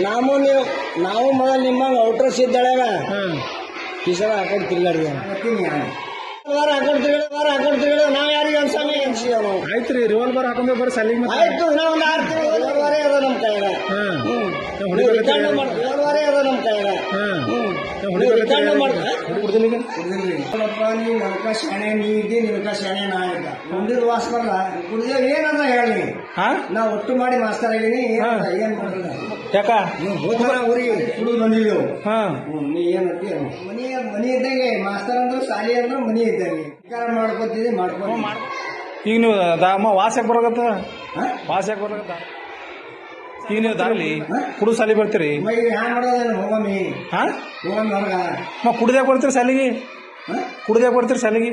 ನಾವು ನೀವು ನಾವು ಮೊದಲು ನಿಮ್ಮ ಔಟ್ರಸ್ ಇದ್ದಾಳಾಗ ಹಾಂ. ಕಿಸರ ಹಾಕೊಂಡು ತಿರ್ಗಾಡ್ರಿ ವಾರ ಹಾಕೊಂಡು ತಿರ್ಗಾಡ ವಾರ ಹಾಕೊಂಡು ತಿರ್ಗಾಡ. ನಾವು ಯಾರಿಗೆ ಅನ್ಸಾಮಿ ನಾವು? ಆಯ್ತು ರೀ ರಿವಾಲ್ವರ್ ಹಾಕೊಂಡ್ರೆ ಬರೀ ಮತ್ತೆ. ಆಯ್ತು ನಾವು ಒಂದು ಆರು ತಿಂಗಳು ಅದ ನಮ್ಮ ಕೈಯಾಗ. ನೀವು ಮಾಡಿ ಅದ ನಮ್ಮ ಕೈಯಾಗ. ನೀವು ರಿಟರ್ನ್ ಮಾಡಿ ನೋಡಪ್ಪ ನೀ ಶಾಣೆ ನೀ ಇದ್ದಿ ನಿಲ್ಕ ಶಾಣೆ ನಾ ಇದ್ದ ಮುಂದಿನ ವಾಸ ಬರಲ್ಲ ಕುಡಿದ ಏನಂದ ಹೇಳಿ ಹಾಂ? ನಾ ಒಟ್ಟು ಮಾಡಿ ಮಾಸ್ತರ್ ಆಗಿನಿ. ಏನ್ ಮಾಡಿಲ್ಲ ಯಾಕ? ನೀವು ಹೋದ ಊರಿಗೆ ಕುಡಿದು ಬಂದಿದ್ದೆವು. ನೀ ಏನಂತಿ? ಮನಿ ಮನಿ ಇದ್ದಂಗೆ ಮಾಸ್ತರ್ ಅಂದ್ರೆ ಶಾಲಿ ಅಂದ್ರೆ ಮನಿ ಇದ್ದಂಗೆ. ವಿಚಾರ ಮಾಡ್ಕೊತಿದ್ದೆ ಮಾಡ್ಕೊಂಡು ಈಗ ನೀವು ದಾಮ ವಾಸ ಯಾಕೆ ಬರೋಗತ್ತ ಹಾ? ವಾಸ ಯಾಕೆ ಬರೋಗತ್ತ ನೀವು ದಾರಲಿ? ಕುಡು ಸಾಲಿ ಬರ್ತೀರಿ? ಹಾಂ? ಮ ಕುಡ್ದ್ಯಾಕ ಬರ್ತೀರಿ ಸಾಲಿಗೆ ಹಾ? ಕುಡ್ದ್ಯಾಕ ಬರ್ತೀರಿ ಸಾಲಿಗೆ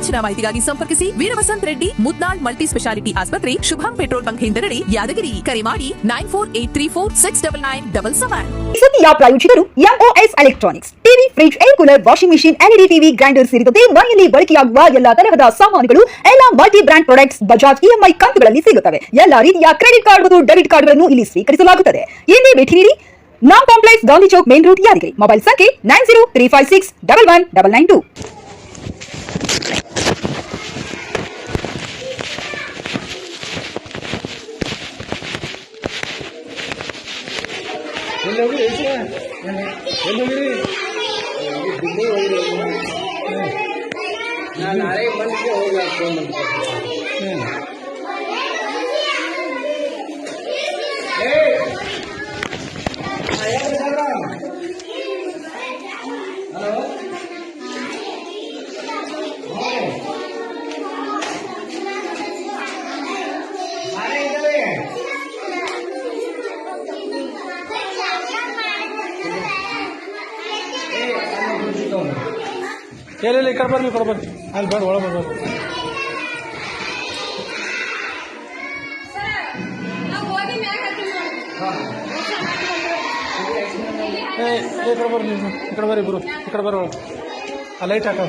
ಹೆಚ್ಚಿನ ಮಾಹಿತಿಗಾಗಿ ಸಂಪರ್ಕಿಸಿ ವೀರವಸಂತ್ ರೆಡ್ಡಿ ಮುದ್ನಾಳ್ ಮಲ್ಟಿ ಸ್ಪೆಷಾಲಿಟಿ ಆಸ್ಪತ್ರೆ, ಶುಭಂ ಪೆಟ್ರೋಲ್ ಬಂಕ್ ಹಿಂದೆರಡಿ ಯಾದಗಿರಿ. ಕರೆ ಮಾಡಿ nine four eight three four six double nine double seven. MOS electronics TV, fridge, air cooler, washing machine LED TV, grinder ಸೇರಿದಂತೆ ಮನೆಯಲ್ಲಿ ಬಳಕೆಯಾಗುವ ಎಲ್ಲಾ ತರಹದ ಸಾಮಾನುಗಳು, ಎಲ್ಲಾ multi brand products, Bajaj EMI ಕಂತುಗಳಲ್ಲಿ ಸಿಗುತ್ತವೆ. ಎಲ್ಲಾ ರೀತಿಯ ಕ್ರೆಡಿಟ್ ಕಾರ್ಡ್ ಮತ್ತು ಡೆಬಿಟ್ ಕಾರ್ಡ್ಗಳನ್ನು ಇಲ್ಲಿ ಸ್ವೀಕರಿಸಲಾಗುತ್ತದೆ. ಇಲ್ಲಿ ಭೇಟಿ ನೀಡಿ Naam complex Gandhi Chowk main road Yadgir. Mobile ಸಂಖ್ಯೆ nine zero three five six double one double nine two ಎಲ್ಲಿ ಹೋಗಿರಿ ಏಸು? ಎಲ್ಲಿ ಎಲ್ಲಿ ಎಲ್ಲಿ ಈ ಕಡೆ ಬರ್ರಿ ಈ ಕಡೆ ಬರ್ರಿ ಅಲ್ಲಿ ಬೇಡ ಒಳಗೆ ಬರ್ಬೇಕು ಏ ಈ ಕಡೆ ಬರ್ರಿ ನೀವು ಈ ಕಡೆ ಬರ್ರಿ ಇಬ್ರು ಈ ಕಡೆ ಬರ್ರಿ ಒಳಗೆ ಆ ಲೈಟ್ ಹಾಕ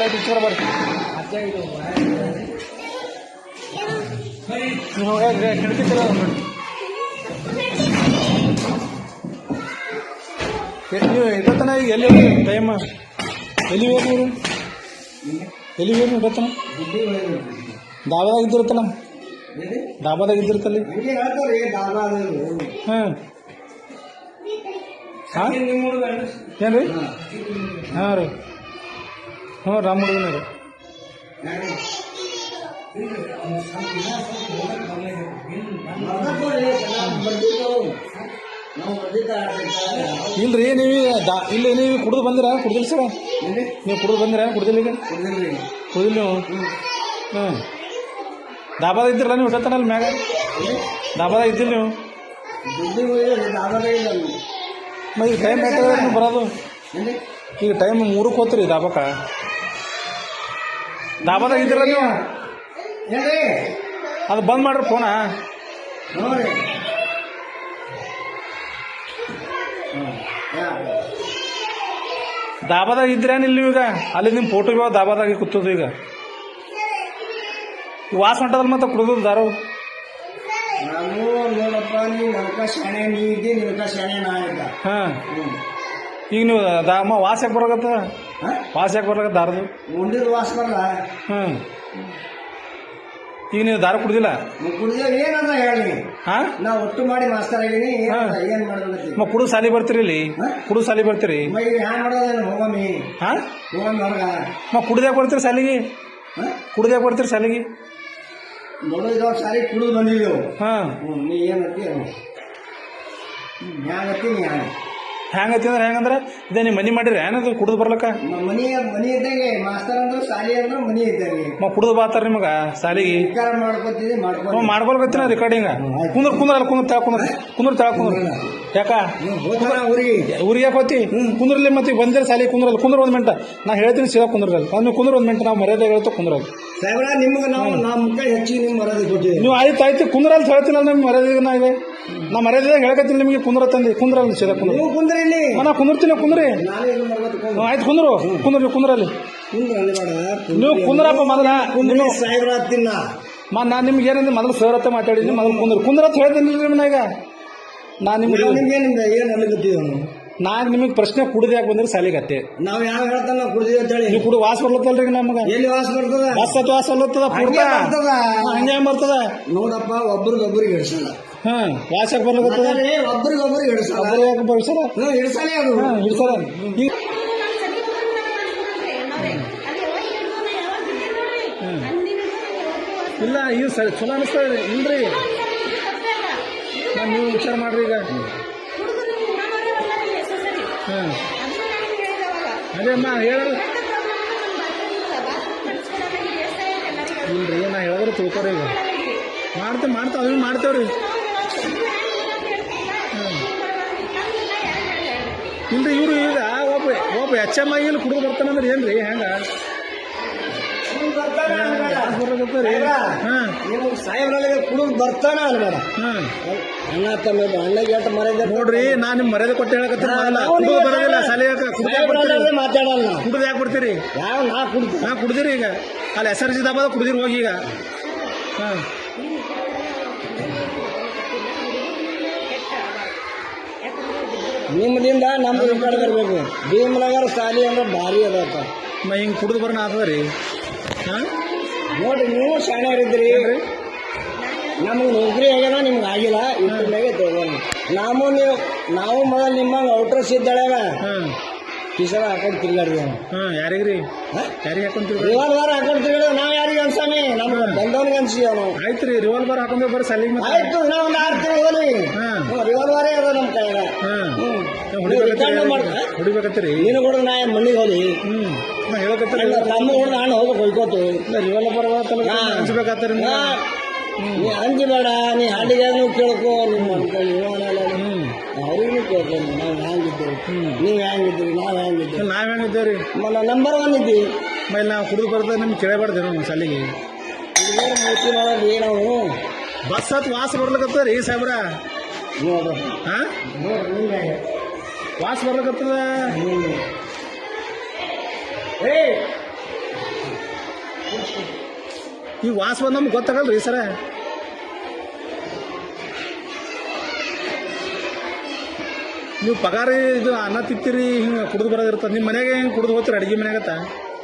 ಲೈಟ್ ಇಚ್ಚರ ಬರ್ರಿ ನೀವು ಹೋಗಿ ಕಿಟಕಿ ತೆಗೆದು ನೋಡಿ ನೀವು ಇಡತನ ಈಗ ಎಲ್ಲಿ ಟೈಮ್ ಎಲ್ಲಿ ಹೋಗಿ ನೀವು? ಎಲ್ಲಿ ಹೋಗಿ ಇಡತನ ಡಾಬಾದಾಗ ಹೇಳ್ತಾರೆ? ದಾಬಾ ಅದು ಹಾಂ. ಹಾಂ? ಏನು ರೀ ಹಾಂ. ರೀ. ಹ್ಞೂ ರಾಮ ಹುಡುಗನ ರೀ. ಇಲ್ರಿ ನೀವು ಇಲ್ಲಿ ನೀವು ಕುಡಿದು ಬಂದಿರ? ಕುಡ್ದಿಲ್ಲ ಸರ? ನೀವು ಕುಡಿದು ಬಂದಿರ? ಕುಡ್ದಿಲ್ಲ ಈಗ? ಕುಡಿದಿಲ್ಲ ನೀವು? ಹ್ಞೂ ಡಾಬಾದ ಇದ್ದಿರಲ್ಲ ನೀವು ಅಲ್ಲಿ ಮ್ಯಾಗ? ಡಾಬಾದಾಗ ಇದ್ದಿಲ್ಲ ನೀವು? ಮತ್ತೆ ಈಗ ಟೈಮ್ ಬೇಕಾದ್ರೆ ನೀವು ಬರೋದು? ಈಗ ಟೈಮ್ ಮೂರಕ್ಕೆ ಹೋತ್ರಿ ಡಾಬಾಕ ದಾಬಾದಾಗ ಇದ್ದಿರಲ್ಲ ನೀವು? ಅದು ಬಂದ್ ಮಾಡ್ರಿ ಫೋನ? ದಾಬಾದಾಗ ಇದ್ರೇನು ಇಲ್ಲಿ ಈಗ ಅಲ್ಲಿ ನಿಮ್ಮ ಫೋಟೋ ಇವಾಗ ದಾಬಾದಾಗೆ ಕೂತದು ಈಗ. ವಾಸ ಹೊಂಟದಲ್ಲ ಮತ್ತೆ ಕುಡಿದು ದಾರು. ನಾನು ನೋಡಪ್ಪ ನೀವು ನಲ್ಕ ಶಾಣೆ ನೀ ಇದ್ದಿ ನಿಲ್ಕ ಶಾಣೆ ನಾ ಇದ್ದ ಹಾಂ. ಈಗ ನೀವು ದಾಮ ವಾಸ ಯಾಕೆ ಬರೋಗತ್ತ? ವಾಸ ಯಾಕೆ ಬರೋಗತ್ತ ದಾರದು? ಉಂಡಿದ ವಾಸ ಬರಲ್ಲ ಹಾಂ ಈಗ ನೀವು ದಾರ ಕುಡ್ದಿಲ್ಲ? ನೀವು ಕುಡ್ದೇವ್ ಏನಂದ ಹೇಳಿ. ಹಾಂ? ನಾ ಒಟ್ಟು ಮಾಡಿ ಮಾಸ್ತರ್ ಆಗಿನಿ. ಏನ್ ಮಾಡೋದೈತಿ ಮ ಕುಡು ಸಾಲಿ ಬರ್ತೀರಿ ಇಲ್ಲಿ? ಕುಡು ಸಾಲಿ ಬರ್ತೀರಿ? ಈಗ ಹ್ಯಾಂಗ ಮಾಡೋದೇನು ಹೋಗಮ್ಮಿ? ಹಾಂ? ಹೋಗಮ್ಮಿ ಹೊರಗ ಮ ಕುಡ್ದ್ಯಾಕೆ ಬರ್ತೀರಿ ಸಾಲಿಗೆ ಕುಡ್ದಾಗ ಬರ್ತೀರಿ ಸಾಲಿಗೆ ನೋಡಿದ ಸಾರಿ ಕುಡಿದು ಬಂದಿದ್ದೆವು ಹಾಂ. ನೀ ಏನತ್ತಿ ಹ್ಯಾಂಗತ್ತಿ ನೀ ಹ್ಯಾಂಗ ಹೆಂಗೈತಿ ಅಂದ್ರೆ ಹೆಂಗಂದ್ರೆ ಇದೇ ನೀವು ಮನಿ ಮಾಡಿರಿ ಏನದು ಕುಡಿದು ಬರ್ಲಕ್ಕ? ಮನಿ ಮನಿ ಇದ್ದಂಗೆ ಮಾಸ್ತರ್ ಅಂದ್ರೆ ಸಾಲಿ ಅಂದ್ರೆ ಮನಿ ಇದ್ದಂಗೆ. ಮ ಕುಡಿದು ಬಾತಾರ ನಿಮಗ ಸಾಲಿಗೆ? ವಿಚಾರ ಮಾಡ್ಕೊತಿದ್ವಿ ಮಾಡ್ಕೊ ಹ್ಞೂ ಮಾಡ್ಕೊಳ್ಕತ್ತಿನ ರೆಕಾರ್ಡಿಂಗ್ ಕುಂದ್ರ ಕುಂದ್ರ ಅಲ್ಲಿ ಕುಂದ್ರ ತಳ ಕುಂದ್ರ ಕುಂದ್ರ ತಳ ಕುಂದ್ರ. ಯಾಕ? ಹೋಗ್ತಾನ ಊರಿಗೆ. ಊರಿಗೆ ಯಾಕೆ ಹೋತಿ ಕುಂದ್ರಲ್ಲಿ ಮತ್ತೆ ಬಂದಿರ ಸಾಲಿ ಕುಂದ್ರಲ್ಲ ಕುಂದ್ರ ಒಂದು ಮಿಂಟ. ನಾ ಹೇಳ್ತೀನಿ ಸೀದಾ ಕುಂದ್ರಲ್ಲಿ ನೀವು ಕುಂದ್ರ ಒಂದು ಮಿನಿಟ್ ನಾವು ಮರ್ಯಾದೆ ಹೇಳ್ತಾ ಕುಂದ್ರ ಸಾಹೇಬ್ರ ನಿಮ್ಗೆ ನಾವು ನಮ್ಮ ಮುಖ ಹೆಚ್ಚಿಗೆ ನಿಮ್ಮ ಮರ್ಯಾದೆ ಕೊಟ್ಟಿವಿ ನೀವು ಆಯ್ತು ಆಯ್ತು ಕುಂದ್ರಲ್ಲಿ ಅಂತ ಹೇಳ್ತೀನಲ್ಲ ನಿಮ್ಮ ಮರ್ಯಾದೆ ನಾ ಇದೆ ನಾ ಮರ್ಯಾದ ಹೇಳಕತ್ತೀನಿ ನಿಮಗೆ ಕುಂದ್ರ ತಂದಿ ಕುಂದ್ರಲ್ಲಿ ಸೀದಾ ಕುಂದ್ರ. ನೀವು ಕುಂದ್ರಿ ಇಲ್ಲಿ. ನಾ ಕುಂದಿರ್ತೀನಿ ಕುಂದ್ರಿ. ನಾನೇ ಆಯ್ತು ಕುಂದ್ರು. ಕುಂದ್ರಿ ಕುಂದ್ರಲ್ಲಿ ಕುಂದ್ರ ನೀವು ಕುಂದ್ರಪ್ಪ ಮೊದಲ. ಕುಂದ್ರಿ ಸಾಹೇಬ್ರ ಹತ್ತಿನ ಮಾ ನಾನು ನಿಮ್ಗೆ ಏನಂದ್ರೆ ಮೊದಲು ಸರ್ ಹತ್ತ ಮಾತಾಡಿದ್ದೀನಿ ಮೊದಲು ಕುಂದ್ರ. ಕುಂದ್ರ ಅಂತ ಹೇಳ್ತೀನಿ ನಿಮ್ಮನ್ನ ಈಗ. ನಾ ನಿಮ್ಗೆ ನಿಮ್ಗೆ ಏನು ನಾನು ನಿಮಗೆ ಪ್ರಶ್ನೆ ಕುಡಿದೆ ಯಾಕೆ ಬಂದ್ರೆ ಸಾಲಿಗತ್ತೆ ನಾವು ಯಾವ ಹೇಳ್ತಾನ ನಾವು ಕುಡ್ದೀವಿ ಅಂತ ಹೇಳಿ. ನೀವು ಕುಡು ವಾಸ ಬರ್ಲತ್ತಲ್ರಿ ನಮಗೆ. ಎಲ್ಲಿ ವಾಸ ಬರ್ತದ? ವಾಸ ವಾಸ ಅಲ್ಲತ್ತದ ಹಂಗೆ ಬರ್ತದ. ಹಂಗೆ ಬರ್ತದ? ನೋಡಪ್ಪ ಒಬ್ರಿಗೊಬ್ರಿಗೆ ಹಿಡಿಸಲ್ಲ ಹಾ ಯಾಕೆ ಹಿಡಿಸಲ್ಲ ಹಿಡಿಸಲೇ ಅದು ಹಾ ಇಡ್ತಾರ ಈಗ ಇಲ್ಲ ಈಗ ಸರಿ ಚಲೋ ಅನಿಸ್ತದೆ ಇಲ್ರಿ. ನಾನು ನೀವು ವಿಚಾರ ಮಾಡ್ರಿ ಈಗ. ಹಾಂ. ಅದೇ ಅಮ್ಮ ಹೇಳಿ ಇಲ್ರಿ ನಾ ಹೇಳಿದ್ರೆ ತಿಳ್ಕೊರಿ ಈಗ. ಮಾಡ್ತೇವೆ ಮಾಡ್ತೇವೆ ಅದನ್ನು ಮಾಡ್ತೇವ್ರಿ. ಇಲ್ರಿ ಇವರು ಈಗ ಒಬ್ಬ ಒಬ್ಬ ಎಚ್ ಎಂ ಐ ಇಲ್ಲಿ ಕುಡಿದು ಬರ್ತಾನಂದ್ರೆ ಏನ್ರಿ ಹೆಂಗ? ಹೆಂಗೆ ಸಾಹೇಬ್ರಲ್ಲಿ ಕುಡಿದು ಬರ್ತಾನ ಅನ್ಬೇಡ ಹಾಂ ಅಣ್ಣ ತಮ್ಮ ಅಣ್ಣಗೆ ಎಷ್ಟು ಮರ್ಯಾದೆ ನೋಡ್ರಿ ನಾನು ನಿಮ್ ಮರ್ಯಾದೆ ಕೊಟ್ಟು ಹೇಳಕತ್ತೀನಿ ಕುಡಿದು ಬರೋದಿಲ್ಲ ಸಾಲಿಯಾಕ ಕುಡಿದು ಮಾತಾಡಲ್ಲ. ಕುಡಿದು ಯಾಕೆ ಬಿಡ್ತೀರಿ ಯಾವ ನಾ ಕುಡ್ದು ಕುಡ್ದಿರಿ ಈಗ. ಅಲ್ಲಿ ಎಸ್ ಆರ್ ಜಿ ದಾಬಾದ ಕುಡ್ದಿರಿ ಹೋಗಿ ಈಗ. ಹಾಂ. ನಿಮ್ಮದಿಂದ ನಮ್ಮ ಈ ಕಡೆ ಬರ್ಬೇಕು. ಭೀಮನಗರ ಸಾಲಿ ಅಂದ್ರೆ ಭಾರಿ ಅದ ಹಿಂಗೆ ಕುಡಿದು ಬರೋಣ ಆಗ್ತದ ರೀ? ಹಾಂ? ನೋಡ್ರಿ ನೀವು ಶಾಣ್ಯರಿದ್ರಿ ನಮಗೆ ನೌಕರಿ ಆಗ್ಯದ ನಿಮ್ಗೆ ಆಗಿಲ್ಲ. ಇದ್ರ ಮ್ಯಾಗೆ ತಗೋಣ ನಾವು ನೀವು ನಾವು ಮೊದಲು ನಿಮ್ಮ ಔಟ್ರಸ್ ಇದ್ದಾಳಾಗ ಹಾಂ ಹಾಕೊಂಡು ಹಾಕೊಂಡು ತಿರ್ಗಾಡಿದ ಹಾಂ ಯಾರಿಗ್ರಿ? ಯಾರಿಗೆ ಹಾಕೊಂತೀರಿ ರಿವಾಲ್ವರ್ ಹಾಕೊಂಡು ತಿರುಗಾಡ ನಾವು ಯಾರಿಗೆ ಅನ್ಸಾಮಿ ನಮ್ಗೆ ಬಂದವನಿಗೆ ಅನ್ಸಿ ಅವನು. ಆಯ್ತು ರೀ ರಿವಾಲ್ವರ್ ಹಾಕೊಂಡ್ರೆ ಬರ್ರಿ ಸಲಿಗೆ ಮತ್ತೆ. ಆಯ್ತು ನಾವು ಒಂದು ಆರು ತಿಂಗಳು ಹೋಲಿ ಹಾಂ. ರಿವಾಲ್ವರೇ ಅದ ನಮ್ಮ ಕೈಯಾಗ. ಹೊಡಿಬೇಕತ್ತೀರಿ ನೀನು ಕೂಡ ನಾ ಮಣ್ಣಿಗೆ ಹೋಲಿ ಹ್ಞೂ ಹೇಳಕತ್ತೀರಿ ನಮ್ಮ ಹುಡುಗ ಹಣ್ಣು ಹೋಗ್ಬೇಕು ಹೊಯ್ಕೋತು ರಿವಾಲ್ವರ್ ಅನ್ಸ್ಬೇಕಾಗ್ತಾರೆ. ನೀ ಅಂಜಿ ಬೇಡ ನೀ ಹಾಡಿಗೆ ನೀವು ಕೇಳ್ಕೊ ನಿಮ್ಮ ಅನ್ಕೊಂಡು ಅವ್ರಿಗೂ ಕೇಳ್ಕೊಂಡು ನಾವು ಹ್ಯಾಂಗಿದ್ದೀವಿ? ನೀವು ಹ್ಯಾಂಗಿದ್ದೀವಿ ನಾವು ಹ್ಯಾಂಗಿದ್ದೀವಿ? ನಾವ್ ಹೆಂಗಿದ್ದೇವ್ರಿ ಮನ ನಂಬರ್ ಒನ್ ಇದ್ದೀವಿ. ಮೇಲೆ ನಾವು ಕುಡಿದು ಬರ್ತದೆ ನಿಮ್ಗೆ ಕೇಳಬಾರ್ದು ನಮ್ಮ ಸಾಲಿಗೆ. ಹುಡುಗರು ಮೂತಿ ಮಾಡೋದು ಏನವು ಬಸ್ ಹತ್ ವಾಸ ಬರ್ಲಿಕತ್ತದ ರೀ ಸಾಹೇಬ್ರ? ನೋಡ್ರಿ ಹಾ? ವಾಸ ಬರ್ಲಿಕತ್ತದ? ಏ ಈ ವಾಸವ ನಮ್ಗೆ ಗೊತ್ತಾಗಲ್ರಿ ಸರ? ನೀವು ಪಗಾರ ಇದು ಅನ್ನ ತಿತ್ತೀರಿ ಹಿಂಗೆ ಕುಡಿದು ಬರೋದಿರ್ತದೆ ನಿಮ್ಮ ಮನೆಗೆ ಹಿಂಗೆ ಕುಡಿದು ಹೋಗ್ತೀರಿ ಅಡಿಗೆ ಮನೆಗತ್ತ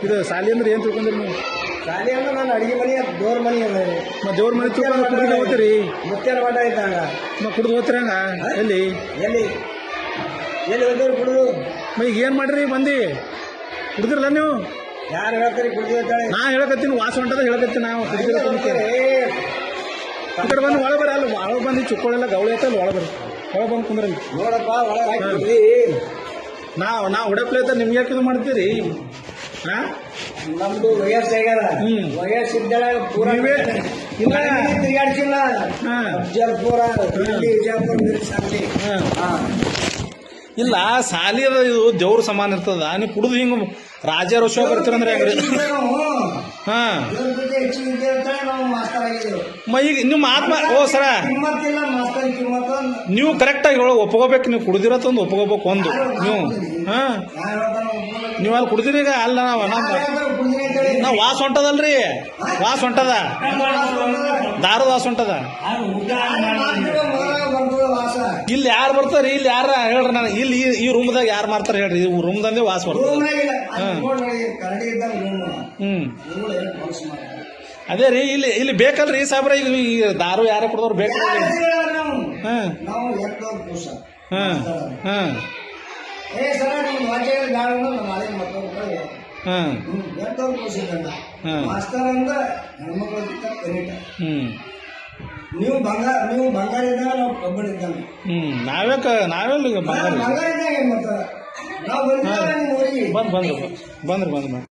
ಇದು ಸಾಲಿ ಅಂದ್ರೆ ಏನು ತಿಳ್ಕೊಂಡ್ರಿ ನೀವು? ಶಾಲೆ ಅಂದ್ರೆ ನಾನು ಅಡಿಗೆ ಮನೆ ದೇವ್ರ ಮನೆ ಮತ್ತೆ ದೇವ್ರ ಮನೆ ತಿಳ್ಕೊಂಡು ಕುಡಿದು ಹೋಗ್ತೀರಿ? ಮುತ್ಯಾರ ಮಠ ಇದ್ದಾಗ ಮತ್ತೆ ಕುಡಿದು ಹೋಗ್ತೀರಿ ಹಂಗ? ಎಲ್ಲಿ? ಎಲ್ಲಿ? ಎಲ್ಲಿ ಹೋದ್ರು ಕುಡಿದು? ಮ ಈಗ ಏನು ಮಾಡ್ರಿ ಬಂದು? ಕುಡಿದ್ರಲ್ಲ ನೀವು? ಯಾರು ಹೇಳ್ತಾರೆ ಕುಡಿದು ಹೇಳ್ತಾಳೆ ನಾ ಹೇಳಕತ್ತೀನಿ ವಾಸ ಹೊಂಟದ ಹೇಳಕತ್ತೀನಿ ನಾವು ಕುಡಿದಿರತ್ತೆ ಈ ಕಡೆ ಬಂದು ಒಳಗೆ ಬರ ಅಲ್ಲಿ ಒಳಗೆ ಬಂದು ಚುಕ್ಕೊಳ್ಳೆಲ್ಲ ಗೌಳಿ ಐತಲ್ಲ ಒಳಗೆ ಬರ್ರಿ. ಒಳಗೆ ಬಂದು ಕುಂದ್ರಲ್ಲಿ ನೋಡಪ್ಪ ಒಳಗೆ ಹಾಕಿ. ನಾವು ನಾವು ಹೊಡಪ್ಲೆ ಅಂತ ನಿಮ್ಗೆ ಯಾಕೆ ಇದು ಮಾಡ್ತೀರಿ? ಹಾಂ? ನಮ್ದು ವಯಸ್ಸು ಆಗ್ಯದ ಹ್ಮ್. ವಯಸ್ಸು ಇದ್ದಾಳ ಪೂರ ಇಲ್ಲ. ತಿರುಗಾಡ್ಸಿಲ್ಲ. ಅಫ್ಜಲ್ಪುರ ವಿಜಯಪುರ ಶಾಲಿ ಹಾಂ. ಹಾ. ಇಲ್ಲ ಸಾಲಿ ಅದ ಇದು ದೇವ್ರ ಸಮಾನ ಇರ್ತದ. ನೀವು ಕುಡಿದು ಹಿಂಗೆ ರಾಜಾರೋಷ ಬರ್ತೀರಂದ್ರೆ ಹೆಂಗ್ರಿ? ಹಾ. ಈಗ ನಿಮ್ಮ ಆತ್ಮ, ಓ ಸರ. ನೀವು ಕರೆಕ್ಟಾಗಿ ಹೇಳೋ, ಒಪ್ಕೋಬೇಕು, ನೀವು ಕುಡ್ದಿರತ್ತೊಂದು ಒಪ್ಕೋಬೇಕು, ಒಂದು. ನೀವು, ಹಾ. ನೀವು ಅಲ್ಲಿ ಕುಡ್ದಿರಿ ಈಗ, ಅಲ್ಲ ನಾವು ನಾವು ವಾಸ ಹೊಂಟದಲ್ರಿ. ವಾಸ ಹೊಂಟದ. ದಾರು ವಾಸ ಹೊಂಟದ. ಇಲ್ಲಿ ಯಾರು ಬರ್ತಾರೆ ಇಲ್ಲಿ ಯಾರ ಹೇಳ್ರಿ ನಾನು. ಇಲ್ಲಿ ಈ- ರೂಮ್ ರೂಮ್ದಾಗ ಯಾರು ಮಾಡ್ತಾರ ಹೇಳ್ರಿ. ಈ ರೂಮ್ದಂದೇ ವಾಸ ಬರ್ತದೆ. ಹ್ಮ್. ಅದೇ ರೀ ಇಲ್ಲಿ ಇಲ್ಲಿ ಬೇಕಲ್ರಿ ಸಾಬ್ರ ಈಗ ಈ ದಾರು ಯಾರ ಕೊಡೋರು ಬೇಕಲ್ರಿ? ಹ್ಮ್ ಹ್ಮ್ ಹ್ಮ್ ಹ್ಮ್ ಹ್ಮ್. ನೀವು ಬಂಗಾರ ನೀವು ಬಂಗಾರ ಇದ್ದಾಗ ನಾವು ಕಬ್ಬಣ ಇದ್ದಂಗೆ. ಹ್ಞೂ ನಾವೇ ನಾವೆಲ್ಲ ಈಗ ಬಂಗಾರ ಬಂಗಾರ ಏನ್ ಮಾಡ್ತಾರ? ನಾವು ನಿಮ್ಮ ಊರಿಗೆ ಬಂದು ಬಂದ್ರು ಬಂದ್ರು ಬಂದ್ರು ಬಂದ್ರು.